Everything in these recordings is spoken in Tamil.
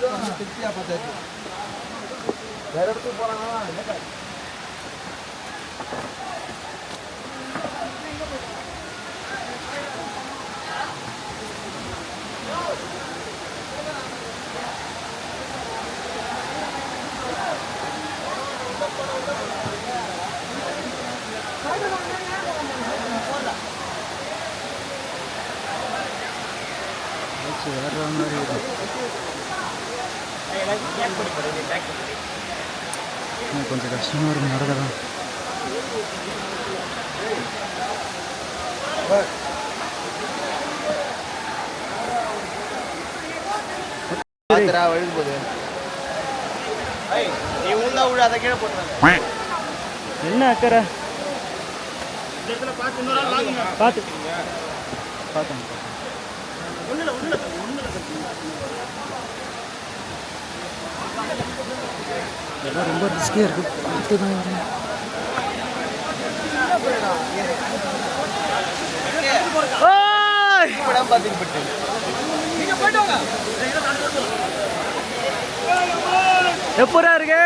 திருப்தியாக பார்த்தாச்சு வேற இடத்துக்கு போகிறாங்களா என்ன வேற மாதிரி இருக்கு. கொஞ்சம் கஷ்டமாக இருக்கும் நடக்கலாம் என்ன அக்கறை? பார்த்து பார்த்தேன் இதெல்லாம் ரொம்ப ரிஸ்கியாக இருக்குது பார்த்து தான் வரணும். எப்படா இருக்கு?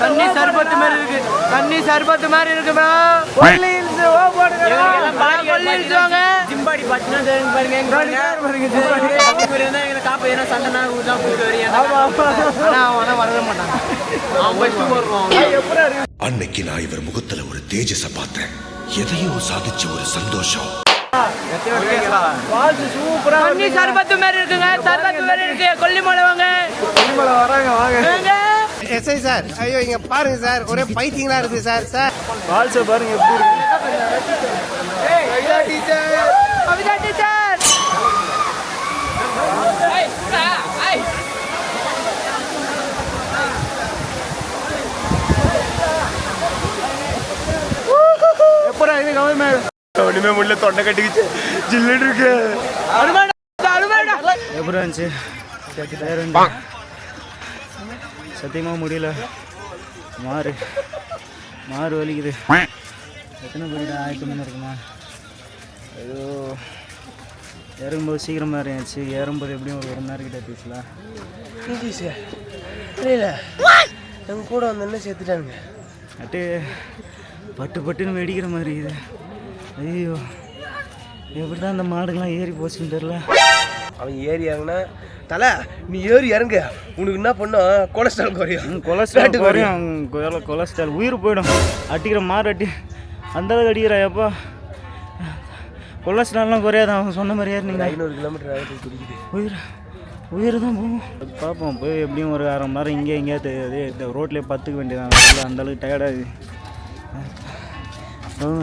தண்ணி சர்பத்து மாதிரி இருக்கு. தண்ணி சர்பத்து மாதிரி இருக்கு ப்ரோ ஜிம்பாடி பார்த்தீங்கன்னா தெரியும் பாருங்க எங்க பாருங்க எங்க காப்பை ஏன்னா சண்டைனா தான் போயிட்டு வரீங்க ஆனா அவனா வரவே மாட்டான் அவன் ஃபர்ஸ்ட் போடுவான் அன்னைக்கு நான் இவர் முகத்துல ஒரு தேஜஸ பார்த்தேன். எதையோ சாதிச்ச ஒரு சந்தோஷம். தண்ணி சர்பத்து மாதிரி இருக்குங்க. சர்பத்து மாதிரி இருக்கு. கொல்லிமலை வாங்க. வராங்க வாங்க. எஸ்ஐ சார் ஐயோ இங்க பாருங்க சார். ஒரே பைத்தியங்களா இருக்கு சார் சார். பால்ஸை பாருங்க எப்படி இருக்கு. கவிதா டீச்சர். எப்படா இது கவர்மெண்ட் ஒண்ணுமே முடியல தொண்டை கட்டிக்கிச்சு ஜில்லுன்னு இருக்கு எப்படி இருந்துச்சு வேற ஒன்று சத்தியமாக முடியல மாறு மாறு வலிக்குது எத்தனை பேருடா ஆயிரத்தி மணி இருக்குமா ஐயோ இறங்கும்போது சீக்கிரமாக இறங்கிச்சு ஏறும்போது எப்படியும் ஒரு ஒரு மணி நேரம் கிட்ட பேசலாம் புரியல எங்க கூட வந்து என்ன சேர்த்துட்டானுங்க அட்டு பட்டு பட்டுன்னு வெடிக்கிற மாதிரி இது ஐயோ எப்படி தான் அந்த மாடுகள்லாம் ஏறி போச்சுன்னு தெரில அவன் ஏறி இறங்குனா தல நீ ஏறி இறங்க. உனக்கு என்ன பண்ணும் கொலஸ்ட்ரால் குறையும். கொலஸ்ட்ரால் குறையும். கொல- கொலஸ்ட்ரால். உயிர் போயிடும். அடிக்கிற மாறு அடி அந்த அளவுக்கு அடிக்கிறா எப்பா? கொலஸ்ட்ரால்லாம் குறையாது. அவன் சொன்ன மாதிரியே நீங்கள் ஐநூறு கிலோமீட்டர் ஆகிட்டு குடிக்குது உயிர் உயிர் தான் போகும். பார்ப்போம் போய் எப்படியும் ஒரு அரை மணி நேரம் இங்கே எங்கேயாவது இது இந்த ரோட்லேயே பத்துக்க வேண்டியதான் இல்லை அந்த அளவுக்கு டயர்டாகுது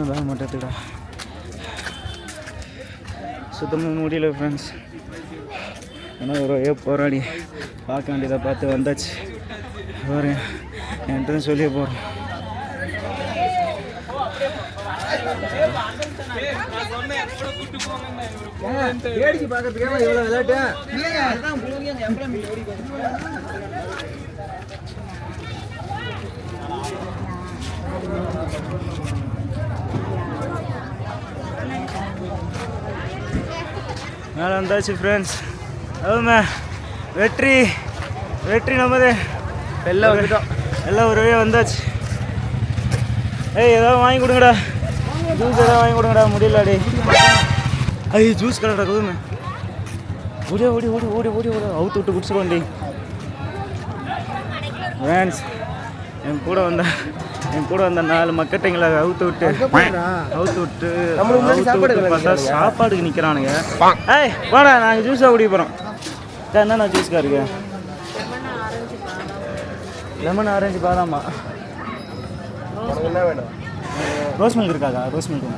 வேலை மாட்டேத்துடா சுத்தமாக முடியல ஃப்ரெண்ட்ஸ் ஆனால் ஒரு வழியாக போராடி பார்க்க வேண்டியதை பார்த்து வந்தாச்சு பாருங்க என்கிட்ட தான் சொல்லியே போகிறேன் வேடிக்கை இவ்வளோ விளையாட்டு மேலே வந்தாச்சு ஃப்ரெண்ட்ஸ் அதுமே வெற்றி வெற்றி நமது. எல்லாம் வந்துட்டோம். எல்லாம் ஒரு வழியாக வந்தாச்சு. ஏய் ஏதாவது வாங்கி கொடுங்கடா. ஜூஸ் ஏதாவது வாங்கி கொடுங்கடா முடியலடி. ஐய் ஜூஸ் கலடா கவுமே ஓடி ஓடி ஓடி ஓடி ஓடி ஓடி. அவுத்து விட்டு குடிச்சிருவோண்டி ஃப்ரெண்ட்ஸ் என் கூட வந்த. என் கூட வந்த நாலு மக்கட்டைங்களை அவுத்து விட்டு அவுத்து விட்டு அவுத்து விட்டு பார்த்தா. சாப்பாடுக்கு நிற்கிறானுங்க ஏய் வாடா நாங்கள் ஜூஸாக குடிக்க போகிறோம் என்னண்ணா ஜூஸ்க்கா இருக்கு? லெமன் ஆரஞ்சு பாதாமா? ரோஸ் மில்க் இருக்காக்கா ரோஸ் மில்க்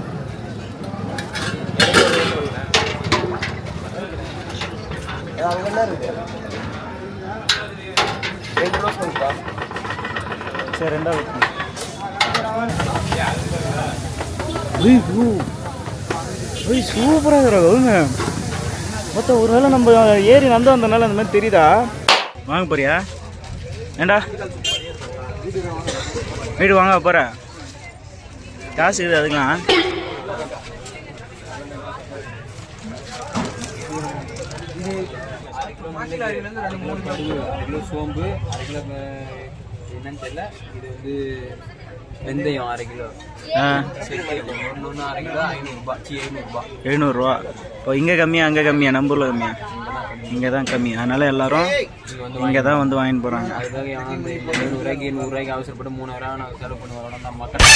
அங்கே என்ன இருக்கு ரெண்டு ரோஸ் பண்ணிப்பா சரி ரெண்டாவது ஐய். சூப்பராக இருக்கிற மொத்தம் ஒரு வேளை நம்ம ஏறி நடந்து வந்தனால அந்த மாதிரி தெரியுதா? வாங்க போறியா? ஏண்டா? வீடு வாங்க போற. காசு இது அதுக்கெல்லாம். சோம்பு என்னன்னு தெரியல இது வந்து வெந்தயம் அரை கிலோ ஆ ஒன்று ஒன்று அரை கிலோ ஐநூறுரூபா எழுநூறுரூவா இப்போ இங்கே கம்மியா அங்கே கம்மியா நம்ம ஊரில் கம்மியா இங்கே தான் கம்மி அதனால எல்லாரும் இங்கே தான் வந்து வாங்கிட்டு போகிறாங்க எழுநூறுவாய்க்கு நூறுரூவாய்க்கு அவசரப்பட்டு மூணாயிரம் நான் செலவு பண்ணி வரணும் நம்ம மக்கள்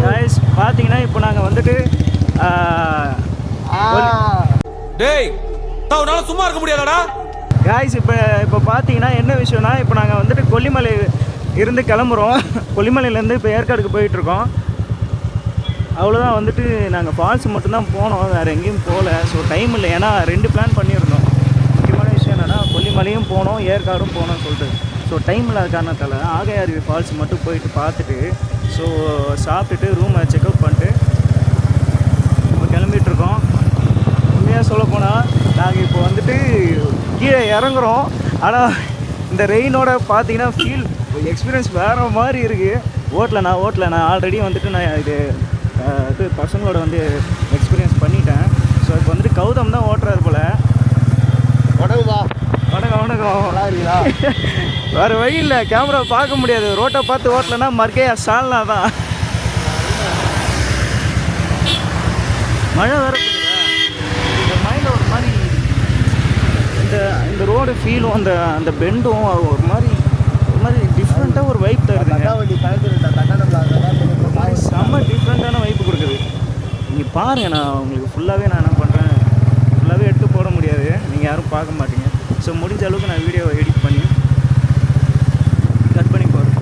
guys பார்த்தீங்கன்னா இப்போ நாங்கள் வந்துட்டு டேய் உன்னால சும்மா காய்ஸ் இப்போ இப்போ பார்த்தீங்கன்னா என்ன விஷயம்னா இப்போ நாங்கள் வந்துட்டு கொல்லிமலை இருந்து கிளம்புறோம். கொல்லிமலையிலேருந்து இப்போ ஏற்காடுக்கு போயிட்டுருக்கோம். அவ்வளோதான் வந்துட்டு நாங்கள் ஃபால்ஸ் மட்டும்தான் போனோம் வேறு எங்கேயும் போகல. ஸோ டைம் இல்லை. ஏன்னா ரெண்டு பிளான் பண்ணியிருந்தோம். முக்கியமான விஷயம் என்னென்னா கொல்லிமலையும் போனோம் ஏற்காடும் போனோம்னு சொல்லிட்டு. ஸோ டைம் இல்லாத காரணத்தால் ஆகையாருவி ஃபால்ஸ் மட்டும் போயிட்டு பார்த்துட்டு ஸோ சாப்பிட்டுட்டு ரூமை செக்அப் பண்ணிட்டு இப்போ கிளம்பிட்டு இருக்கோம் உண்மையாக சொல்ல போனால் நாங்கள் இப்போ வந்துட்டு கீழே இறங்குறோம். ஆனால் இந்த ரெயினோட பார்த்தீங்கன்னா ஃபீல் எக்ஸ்பீரியன்ஸ் வேறு மாதிரி இருக்குது ஓட்டல நான் ஓட்டல நான் ஆல்ரெடி வந்துட்டு நான் இது இது பசங்களோட வந்து எக்ஸ்பீரியன்ஸ் பண்ணிட்டேன். ஸோ இப்போ வந்துட்டு கௌதம் தான் ஓட்டுறாரு போல். வணக்கம்ப்பா வணக்கம் வணக்கம். வேறு வழி இல்லை. கேமரா பார்க்க முடியாது. ரோட்டை பார்த்து ஓட்டலைன்னா மர்க்கையா சால்னா தான். மழை வேற பெய்யுதா? இந்த மைண்டில் ஒரு மாதிரி இந்த இந்த ரோடு ஃபீலும் அந்த அந்த பெண்டும் ஒரு மாதிரி ஒரு மாதிரி டிஃப்ரெண்ட்டாக ஒரு வைப் மாதிரி செம்ம டிஃப்ரெண்ட்டான வைப்பு கொடுக்குது. நீங்கள் பாருங்கள் நான் உங்களுக்கு ஃபுல்லாகவே நான் என்ன பண்ணுறேன் ஃபுல்லாகவே எடுத்து போட முடியாது. நீங்கள் யாரும் பார்க்க மாட்டீங்க. ஸோ முடிஞ்ச அளவுக்கு நான் வீடியோவை எடிட் பண்ணி போடுறேன்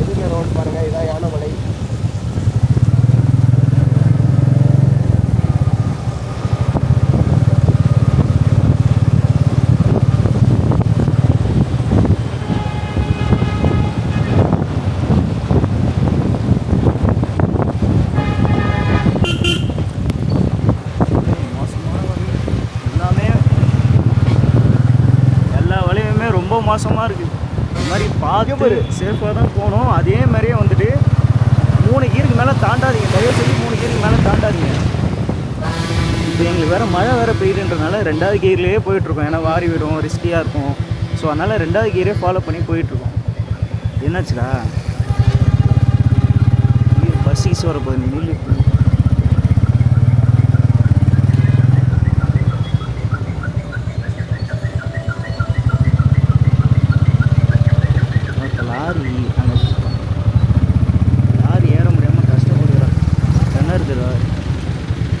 எதுவுமே ரோடு பாருங்க இதான் யானைமலை மோசமான வழி எல்லாமே எல்லா வழியுமே ரொம்ப மோசமாக இருக்குது இந்த மாதிரி பார்த்து சேஃபாக தான் போகணும். அதே மாதிரியே வந்துட்டு மூணு கீருக்கு மேலே தாண்டாதீங்க. தயவு செஞ்சு மூணு கீருக்கு மேலே தாண்டாதீங்க. இப்போ எங்களுக்கு வேறு மழை வேறு பெய்யுதுன்றனால ரெண்டாவது கீர்லேயே போயிட்டுருக்கோம். ஏன்னா வாரி விடும் ரிஸ்கியாக இருக்கும். ஸோ அதனால் ரெண்டாவது கீரே ஃபாலோ பண்ணி போயிட்டுருக்கோம். என்னாச்சுடா? பஸ் ஈஸ் வரப்போகுது. நீ நில்லு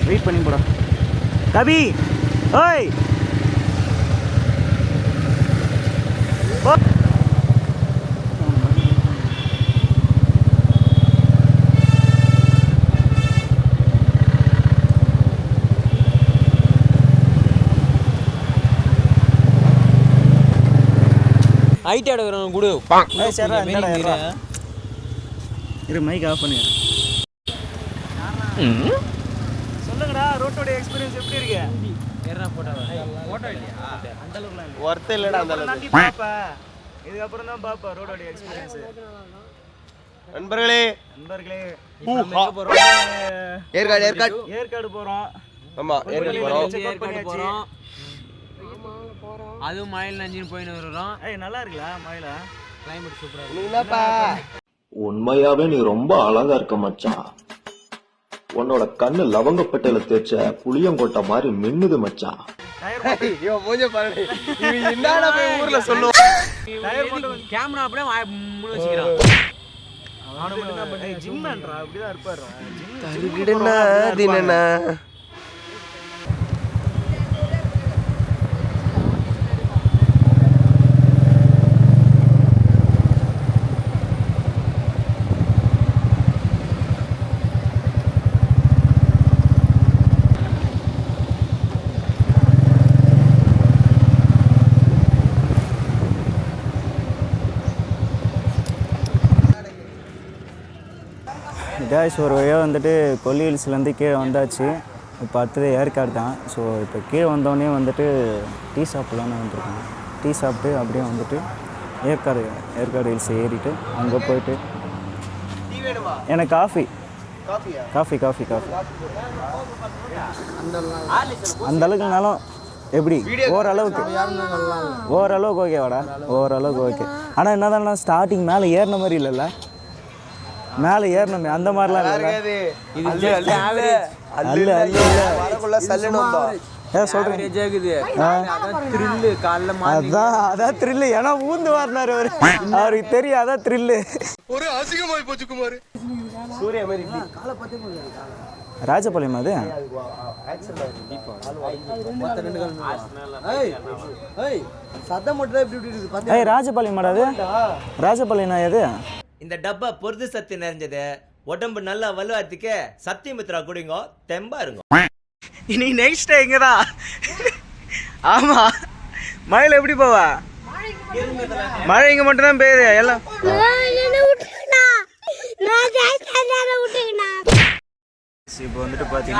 வெயிட் பண்ணி போடா. கவி ஓய். ஓ. ஹைட் எடுக்கிறவங்க கொடு. இரு மைக் ஆஃப் பண்ணுங்க சொல்லுங்கடா ரோட்டோட எக்ஸ்பீரியன்ஸ் எப்படி இருக்கு? ஒர்த்து இல்லைடா அந்த அளவுக்கு. நம்பி பாப்பா. இதுக்கப்புறம் தான் பாப்பா ரோடோட எக்ஸ்பீரியன்ஸ் நண்பர்களே. நண்பர்களே ஏற்காடு ஏற்காடு. ஏற்காடு போறோம். ஆமா ஏற்காடு போறோம். ஏற்காடு போறோம். அதுவும் மழையில் நஞ்சின்னு போயின்னு வருகிறோம் ஏய் நல்லா இருக்குல்ல மயில? கிளைமேட் சூப்பரா என்னப்பா? உண்மையாவே நீ ரொம்ப அழகா இருக்க மச்சான். உன்னோட கண்ணு லவங்கப்பட்டையில தேய்ச்ச புளியங்கொட்டை மாதிரி மின்னுது மச்சான் போய் ஊர்ல சொல்லுவான் கேமரா அப்படியே வாய முழு வச்சுக்கிறான். ஜிம்ன்றா அப்படிதான் இருப்பாரு. டேஷ் ஒரு வழியாக வந்துட்டு கொல்லி ஹில்ஸ்லேருந்து கீழே வந்தாச்சு. இப்போ அடுத்தது ஏற்காடு தான். ஸோ இப்போ கீழே வந்தோடனே வந்துட்டு டீ சாப்பிட்லான்னு வந்திருக்கோம் டீ சாப்பிட்டு அப்படியே வந்துட்டு ஏற்காடு ஏற்காடு ஹில்ஸ் ஏறிட்டு அங்கே போயிட்டு எனக்கு காஃபி காஃபி காஃபி காஃபி அந்த அளவுக்குனாலும் எப்படி? ஓரளவுக்கு. ஓரளவுக்கு ஓகேவாடா ஓரளவுக்கு ஓகே ஆனால் என்னதான் ஸ்டார்டிங் மேலே ஏறின மாதிரி இல்லைல்ல? மேலே ஏறணுமே அந்த மாதிரிலாம் இல்லை இது just average. அல்ல அல்ல இல்ல வரக்குள்ள சல்லுன்னு வந்தோம். ஏன் ஆகுது. அதான் அதான் அதான் த்ரில்லு ஏன்னா ஊந்து வரனாரு அவரு. அவருக்கு தெரியும் அதான் த்ரில்லு ஒரு அசிங்கமாய் போச்சு குமார். சூர்யா மாதிரி இப்படி. ராஜபாளையம் அது? ஏய் ராஜபாளையம் அது? ராஜபாளையம் எது? இந்த டப்பா பொருது சத்து நிறைஞ்சது உடம்பு நல்லா வலுவாத்துக்கு சத்தியமித்ரா குடிங்க தெம்பா இருங்க. இனி நெக்ஸ்ட் டே இங்கே ஆமா. மழையில மழையில் எப்படி போவா? மழை இங்கே மட்டும் தான் பெய்யுது. எல்லாம் இப்போ வந்துட்டு ஏற்காடு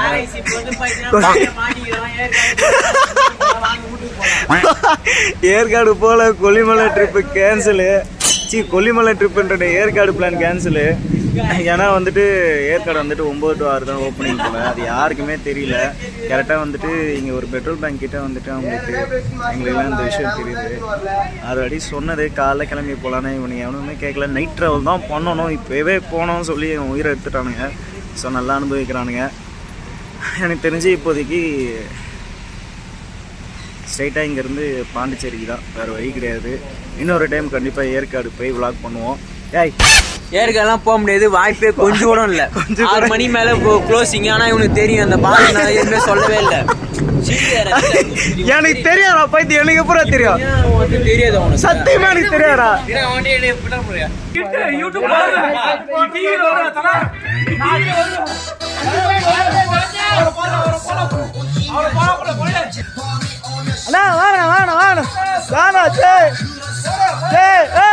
ஏற்காடு போல கொல்லிமலை ட்ரிப்பு கேன்சலு சி கொல்லிமலை ட்ரிப்புன்ற ஏற்காடு பிளான் கேன்சலு ஏன்னா வந்துட்டு ஏற்காடு வந்துட்டு ஒம்பது டு ஆறு தான் ஓப்பனிங் போல. அது யாருக்குமே தெரியல. கரெக்டாக வந்துட்டு இங்கே ஒரு பெட்ரோல் பேங்க் கிட்டே வந்துட்டு அவங்களுக்கு எங்களுக்குலாம் இந்த விஷயம் தெரியுது. ஆல்ரெடி சொன்னது காலைல கிளம்பி போகலான்னு இவனுக்கு எவனுமே கேட்கல நைட் ட்ராவல் தான் பண்ணணும். இப்போவே போனோம்னு சொல்லி என் உயிரை எடுத்துட்டானுங்க. ஸோ நல்லா அனுபவிக்கிறானுங்க. எனக்கு தெரிஞ்சு இப்போதைக்கு ஸ்ட்ரைட்டாக இங்கேருந்து பாண்டிச்சேரிக்கு தான். வேறு வழி கிடையாது. இன்னொரு டைம் கண்டிப்பாக ஏற்காடு போய் vlog பண்ணுவோம். ஏய். ஏற்கெல்லாம் போக முடியாது. வாய்ப்பே கொஞ்சம் கூட இல்ல. ஆறு மணி மேல க்ளோசிங் ஆனா இவனுக்கு தெரியும். அந்த பால் நான் எதுவுமே சொல்லவே இல்ல. எனக்கு தெரியாதா? பைத்தி எனக்கு அப்புறம் தெரியும்? தெரியாது அவனுக்கு சத்தியமா எனக்கு தெரியாதா? அண்ணா வாங்க வாங்க வாங்க வாங்க சே சே ஏ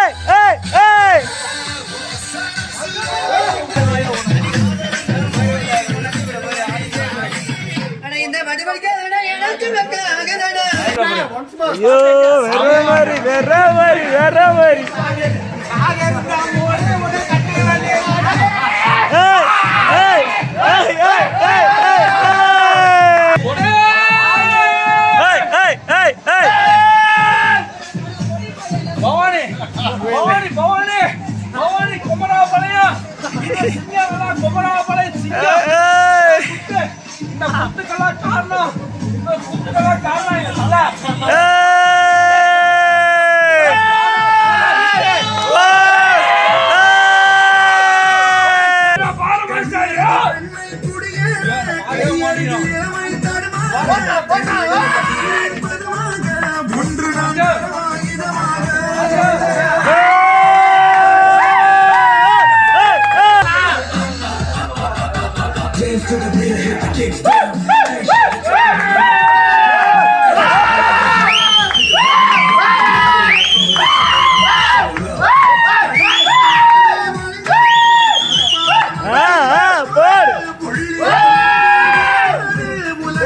இந்த குத்துக்கெல்லாம் காரணம். இந்த குத்துக்கெல்லாம் காரணம் இது